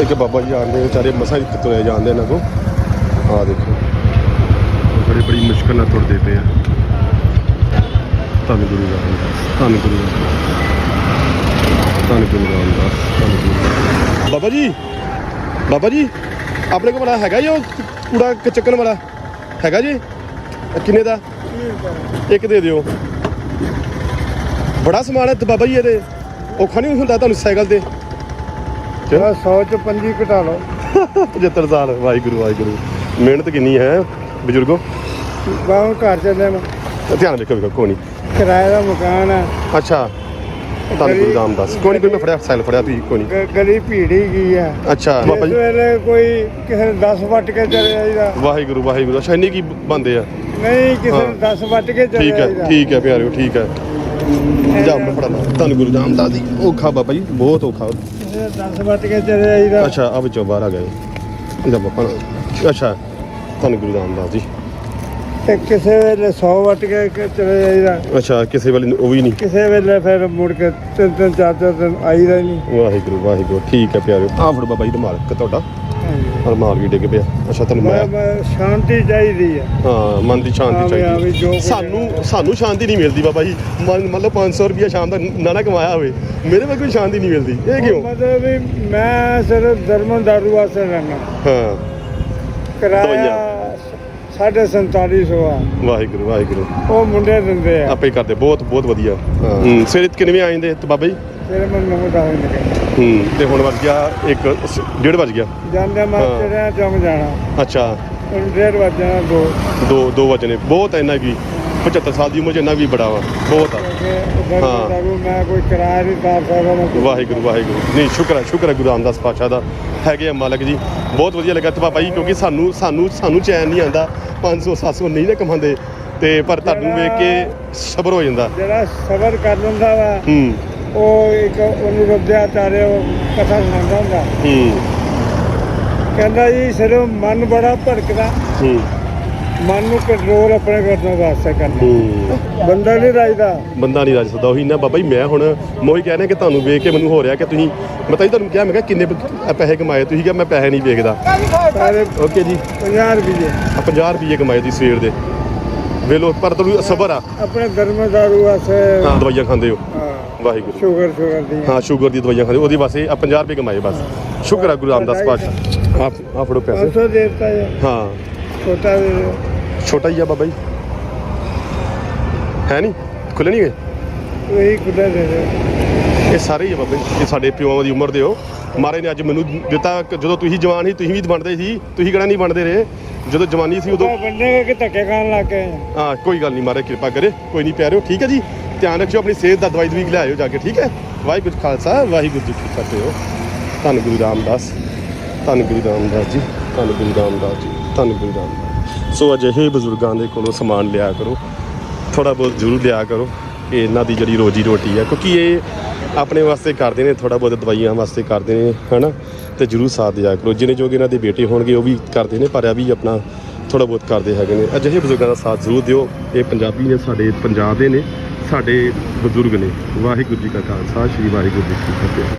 ਇੱਕ ਬਾਬਾ ਜੀ ਆਂਦੇ ਵਿਚਾਰੇ ਮਸਾਂ ਹੀ ਤੁਰੇ ਜਾਂਦੇ ਇਹਨਾਂ ਕੋ ਆ ਦੇਖੋ। ਬੜੀ ਬੜੀ ਮੁਸ਼ਕਲ ਨਾਲ ਤੁਰਦੇ ਪਏ ਆ। ਧੰਨ ਗੁਰੂ ਰਾਮਦਾਸ ਧੰਨ ਗੁਰੂ ਰਾਮਦਾਸ ਧੰਨ ਗੁਰੂ ਰਾਮਦਾਸ ਧੰਨ ਗੁਰੂ ਰਾਮਦਾਸ। ਬਾਬਾ ਜੀ ਬਾਬਾ ਜੀ ਆਪਣੇ ਕੋਲ ਬੜਾ ਹੈਗਾ ਜੀ ਉਹ ਕੂੜਾ ਚੱਕਣ ਵਾਲਾ। ਹੈਗਾ ਜੀ? ਕਿੰਨੇ ਦਾ? ਇੱਕ ਦੇ ਦਿਓ। ਬੜਾ ਸਮਾਨ ਹੈ ਤੇ ਬਾਬਾ ਜੀ ਇਹਦੇ। ਔਖਾ ਨਹੀਂ ਹੁੰਦਾ ਤੁਹਾਨੂੰ ਸਾਈਕਲ ਤੇ। ਜਿਹੜਾ 100 ਚ 25 ਘਟਾ ਲਓ। 75 ਸਾਲ ਵਾਹਿਗੁਰੂ ਵਾਹਿਗੁਰੂ। ਮਿਹਨਤ ਕਿੰਨੀ ਹੈ ਬਜ਼ੁਰਗੋ? ਬਾਹਰ ਘਰ ਚੱਲੇ ਮੈਂ। ਧਿਆਨ ਰੱਖੋ ਵੇਖੋ ਕੋਈ ਨਹੀਂ। ਕਿਰਾਏ ਦਾ ਮਕਾਨ ਹੈ। ਅੱਛਾ ਧੰਨ ਗੁਰੂ ਰਾਮਦਾਸ ਕੋਈ ਨਹੀਂ ਕੋਈ ਮੈਂ ਫੜਿਆ ਸਾਈਕਲ ਫੜਿਆ ਤੁਸੀਂ ਕੋਈ ਨਹੀਂ। ਗ- ਗਲੀ ਭੀੜੀ ਗਈ ਹੈ। ਅੱਛਾ ਬਾਬਾ ਇਸ ਜੀ। ਵੇਲੇ ਕੋਈ ਕਿਸੇ ਨੂੰ 10 ਵੱਟ ਕੇ ਚਲੇ ਜਾਈਦਾ। ਵਾਹਿਗੁਰੂ ਵਾਹਿਗੁਰੂ। ਅੱਛਾ ਇੰਨੀ ਕੀ ਬੰਦੇ ਆ? ਨਹੀਂ ਕਿਸੇ ਹਾਂ। ਨੂੰ 10 ਵੱਟ ਕੇ ਚਲੇ ਠੀਕ ਹੈ ਜਾਈਦਾ। ਠੀਕ ਹੈ ਪਿਆਰਿਓ ਠੀਕ ਹੈ। ਜਾ ਫੜਾ ਧੰਨ ਗੁਰੂ ਰਾਮਦਾਸ ਜੀ। ਔਖਾ ਬਾਬਾ ਜੀ ਬਹੁਤ ਔਖਾ। 10 ਵੱਟ ਕੇ ਚਲੇ ਜਾਈਦਾ ਅੱਛਾ ਆ ਵਿੱਚੋਂ ਬਾਹਰ ਆ ਗਏ ਇਹਦਾ ਬਾਪਾ ਨਾ- ਅੱਛਾ ਧੰਨ ਗੁਰੂ ਰਾਮਦਾਸ ਜੀ। ਤੇ ਕਿਸੇ ਵੇਲੇ 100 ਵੱਟ ਕੇ ਚਲੇ ਜਾਈਦਾ ਅੱਛਾ ਕਿਸੇ ਵਾਲੀ ਉਹ ਵੀ ਨਹੀਂ। ਕਿਸੇ ਵੇਲੇ ਫਿਰ ਮੁੜ ਕੇ ਤਿੰਨ ਤਿੰਨ ਚਾਰ ਚਾਰ ਦਿਨ ਆਈਦਾ ਨਹੀਂ ਵਾਹਿਗੁਰੂ ਵਾਹਿਗੁਰੂ। ਠੀਕ ਹੈ ਪਿਆਰਿਓ। ਆ ਫੜ ਬਾਬਾ ਜੀ ਦਾ ਮਾਲਕ ਤੁਹਾਡਾ। ਰਮਾਲ ਵੀ ਡਿੱਗ ਪਿਆ। ਅੱਛਾ ਤੁਹਾਨੂੰ ਮੈਂ ਸ਼ਾਂਤੀ ਚਾਹੀਦੀ ਹੈ ਹਾਂ ਮਨ ਦੀ ਸ਼ਾਂਤੀ ਹਾਂ ਵੀ- ਹਾਂ ਵੀ ਜੋ ਚਾਹੀਦੀ ਕੁਝ ਸਾਨੂੰ ਸਾਨੂੰ ਸ਼ਾਂਤੀ ਨਹੀਂ ਮਿਲਦੀ ਬਾਬਾ ਜੀ। ਮੰਨ ਲਓ 500 ਰੁਪਿਆ ਸ਼ਾਮ ਦਾ ਨਾ ਨਾ ਕਮਾਇਆ ਹੋਵੇ। ਮੇਰੇ ਕੋਲ ਕੋਈ ਸ਼ਾਂਤੀ ਨਹੀਂ ਮਿਲਦੀ। ਇਹ ਕਿਉਂ? ਮਤਲਬ ਵੀ ਮੈਂ ਸਿਰਫ ਦਰਮਨ ਦਾਰੂ ਵਾਸਤੇ ਰਹਿਣਾ ਹਾਂ। ਕਿਰਾਇਆ ਸਾਢੇ 4700 ਆ। ਵਾਹਿਗੁਰੂ ਵਾਹਿਗੁਰੂ। ਉਹ ਮੁੰਡੇ ਦਿੰਦੇ ਆ। ਆਪੇ ਹੀ ਕਰਦੇ। ਬਹੁਤ ਬਹੁਤ ਵਧੀਆ। ਹਾਂ। ਹੂੰ, ਸਵੇਰੇ ਕਿੰਨੇ ਵਜੇ ਆ ਜਾਂਦੇ ਤੇ ਬਾਬਾ ਜੀ? ਫਿਰ ਨਵੇਂ ਦਾ ਹੂੰ ਤੇ ਹੁਣ ਵੱਜ ਗਿਆ 1 ਡੇਢ ਵੱਜ ਗਿਆ? ਜਾਂਦੇ ਮੈਂ ਹਾਂ। ਤੇਰੇ ਜਮ ਜਾਣਾ। ਅੱਛਾ। ਹੁਣ ਡੇਢ ਵਜ ਜਾਣਾ ਦੋ। 2 2 ਵਜੇ ਬਹੁਤ ਇੰਨਾ ਕੀ 75 ਸਾਲ ਦੀ ਉਮਰ ਚ ਇੰਨਾ ਵੀ ਬੜਾ ਵਾ। ਬਹੁਤ ਆ। ਕਿਉਂਕਿ ਹਾਂ। ਮੈਂ ਕੋਈ ਕਿਰਾਇਆ ਨਹੀਂ ਤਾਰ ਸਕਦਾ ਮੈਂ ਕੋਈ- ਵਾਹਿਗੁਰੂ ਵਾਹਿਗੁਰੂ। ਨਹੀਂ ਸ਼ੁਕਰ ਹੈ ਸ਼ੁਕਰ ਹੈ ਗੁਰੂ ਰਾਮਦਾਸ ਪਾਤਸ਼ਾਹ ਦਾ। ਹੈਗੇ ਆ ਮਾਲਕ ਜੀ। ਬਹੁਤ ਵਧੀਆ ਲੱਗਾ ਤੇ ਬਾਬਾ ਜੀ ਕਿਉਂਕਿ ਸਾਨੂੰ ਸਾਨੂੰ ਸਾਨੂੰ ਚੈਨ ਨਹੀਂ ਆਂਦਾ 500 700 ਨਹੀਂ ਨਾ ਕਮਾਉਂਦੇ। ਤੇ ਪਰ ਤੁਹਾਨੂੰ ਵੇਖ ਕੇ ਸਬਰ ਹੋ ਜਾਂਦਾ। ਜਿਹੜਾ ਸਬਰ ਕਰ ਲੈਂਦਾ ਵਾ ਹੂੰ। ਉਹ ਇੱਕ ਉਹਨੂੰ ਰੱਬਿਆਚਾਰਿਆ ਕਥਾ ਸੁਣਾਉਂਦਾ ਹੁੰਦਾ। ਹੂੰ। ਕਹਿੰਦਾ ਜੀ ਸਿਰਫ ਮਨ ਬੜਾ ਭੜਕਦਾ। ਹੂੰ। ਮਨ ਨੂੰ ਕੰਟਰੋਲ ਆਪਣੇ ਕਰਨ ਵਾਸਤੇ ਕਰਨਾ। ਹੂੰ। ਬੰਦਾ ਨਹੀਂ ਰਾਜਦਾ। ਬੰਦਾ ਨਹੀਂ ਰਾਜ ਸਕਦਾ ਉਹੀ ਨਾ ਬਾਬਾ ਜੀ ਮੈਂ ਹੁਣ ਮੈਂ ਉਹੀ ਕਹਿ ਰਿਹਾ ਕਿ ਤੁਹਾਨੂੰ ਵੇਖ ਕੇ ਮੈਨੂੰ ਹੋ ਰਿਹਾ ਕਿ ਤੁਸੀਂ ਮੈਂ ਤਾਂ ਜੀ ਤੁਹਾਨੂੰ ਕਿਹਾ ਮੈਂ ਕਿਹਾ ਕਿੰਨੇ ਪ- ਪੈਸੇ ਕਮਾਏ ਤੁਸੀਂ ਕਿਹਾ ਮੈਂ ਪੈਸੇ ਨਹੀਂ ਵੇਖਦਾ। ਸਾਰੇ ਓਕੇ ਜੀ। 50 ਰੁਪਏ ਆ 50 ਰੁਪਏ ਕਮਾਏ ਤੁਸੀਂ ਸਵੇਰ ਦੇ। ਵੇਲੋ ਪਰ ਤੁਹਾਨੂੰ ਸਬਰ ਆ। ਆਪਣੇ ਧਰਮਦਾਰੂ ਵਾਸਤੇ ਹਾਂ ਦਵਾਈਆਂ ਖਾਂਦੇ ਹਾਂ, ਵਾਹਿਗੁਰੂ। ਸ਼ੂਗਰ ਸ਼ੂਗਰ ਦੀ। ਹਾਂ ਸ਼ੂਗਰ ਦੀ ਦਵਾਈਆਂ ਖਾਂਦੇ ਉਹਦੀ ਵਾਸਤੇ ਆ 50 ਰੁਪਏ ਕਮਾਏ ਬਸ। ਸ਼ੁਕਰ ਆ ਗੁਰੂ ਰਾਮਦਾਸ ਪਾਤਸ਼ਾਹ। ਆਪ ਆ ਫੜੋ ਪੈਸੇ। 500 ਦੇ ਦਿੱਤਾ ਹੈ। ਹਾਂ ਛੋਟਾ ਦੇ ਦਿਓ। ਛੋਟਾ ਹੀ ਆ ਬਾਬਾ ਜੀ। ਹੈ ਨਹੀਂ? ਖੁੱਲੇ ਨਹੀਂ ਗਏ? ਉਹੀ ਕੁੱਦਾ ਦੇ ਦਿਓ ਇਹ ਸਾਰੇ ਹੀ ਆ ਬਾਬਾ ਜੀ। ਇਹ ਸਾਡੇ ਪਿਓਾਂ ਦੀ ਉਮਰ ਦੇ ਹੋ। ਮਹਾਰਾਜ ਨੇ ਅੱਜ ਮੈਨੂੰ ਦਿੱਤਾ ਕਿ ਜਦੋਂ ਤੁਸੀਂ ਜਵਾਨ ਸੀ ਤੁਸੀਂ ਵੀ ਬਣਦੇ ਸੀ ਤੁਸੀਂ ਕਿਹੜਾ ਨਹੀਂ ਬਣਦੇ ਰਹੇ? ਜਦੋਂ ਜਵਾਨੀ ਸੀ ਉਦੋਂ ਬੰਦੇ ਕਿ ਧੱਕੇ ਖਾਣ ਲੱਗ ਗਏ। ਹਾਂ ਕੋਈ ਗੱਲ ਨਹੀਂ ਮਹਾਰਾਜ ਕਿਰਪਾ ਕਰੇ। ਕੋਈ ਨਹੀਂ ਪਿਆਰਿਓ ਠੀਕ ਹੈ ਜੀ? ਧਿਆਨ ਰੱਖਿਓ, ਆਪਣੀ ਸਿਹਤ ਦਾ ਦਵਾਈ ਦਵੀ ਲਿਆਇਓ ਜਾ ਕੇ, ਠੀਕ ਹੈ? ਵਾਹਿਗੁਰੂ ਖਾਲਸਾ, ਵਾਹਿਗੁਰੂ ਜੀ ਕੀ ਫਤਿਹ ਧੰਨ ਗੁਰੂ ਰਾਮਦਾਸ, ਧੰਨ ਗੁਰੂ ਰਾਮਦਾਸ ਜੀ, ਧੰਨ ਗੁਰੂ ਰਾਮਦਾਸ ਜੀ, ਧੰਨ ਗੁਰੂ ਰਾਮਦਾਸ ਸੋ ਅਜਿਹੇ ਬਜ਼ੁਰਗਾਂ ਦੇ ਕੋਲੋਂ ਸਮਾਨ ਲਿਆ ਕਰੋ ਥੋੜਾ ਬਹੁਤ ਜ਼ਰੂਰ ਲਿਆ ਕਰੋ। ਇਹ ਇਹਨਾਂ ਦੀ ਜਿਹੜੀ ਰੋਜੀ ਰੋਟੀ ਹੈ, ਕਿਉਂਕਿ ਇਹ ਆਪਣੇ ਵਾਸਤੇ ਕਰਦੇ ਨੇ ਥੋੜਾ ਬਹੁਤ ਦਵਾਈਆਂ ਵਾਸਤੇ ਕਰਦੇ ਨੇ, ਹਨਾ? ਤੇ ਜ਼ਰੂਰ ਸਾਥ ਦਿਆ ਕਰੋ। ਜਿਹਨੇ ਜੋਗੇ ਇਹਨਾਂ ਦੇ ਬੇਟੇ ਹੋਣਗੇ, ਉਹ ਵੀ ਕਰਦੇ ਨੇ, ਪਰ ਇਹ ਵੀ ਆਪਣਾ ਥੋੜਾ ਬਹੁਤ ਕਰਦੇ ਹੈਗੇ ਨੇ। ਅਜਿਹੇ ਬਜ਼ੁਰਗਾਂ ਦਾ ਸਾਥ ਜ਼ਰੂਰ ਦਿਓ। ਇਹ ਪੰਜਾਬੀ ਨੇ, ਸਾਡੇ ਪੰਜਾਬ ਦੇ ਨੇ। ਸਾਡੇ ਬਜ਼ੁਰਗ ਨੇ। ਵਾਹਿਗੁਰੂ ਜੀ ਕਾ ਖਾਲਸਾ ਸ੍ਰੀ ਵਾਹਿਗੁਰੂ ਜੀ ਕੀ ਫਤਿਹ।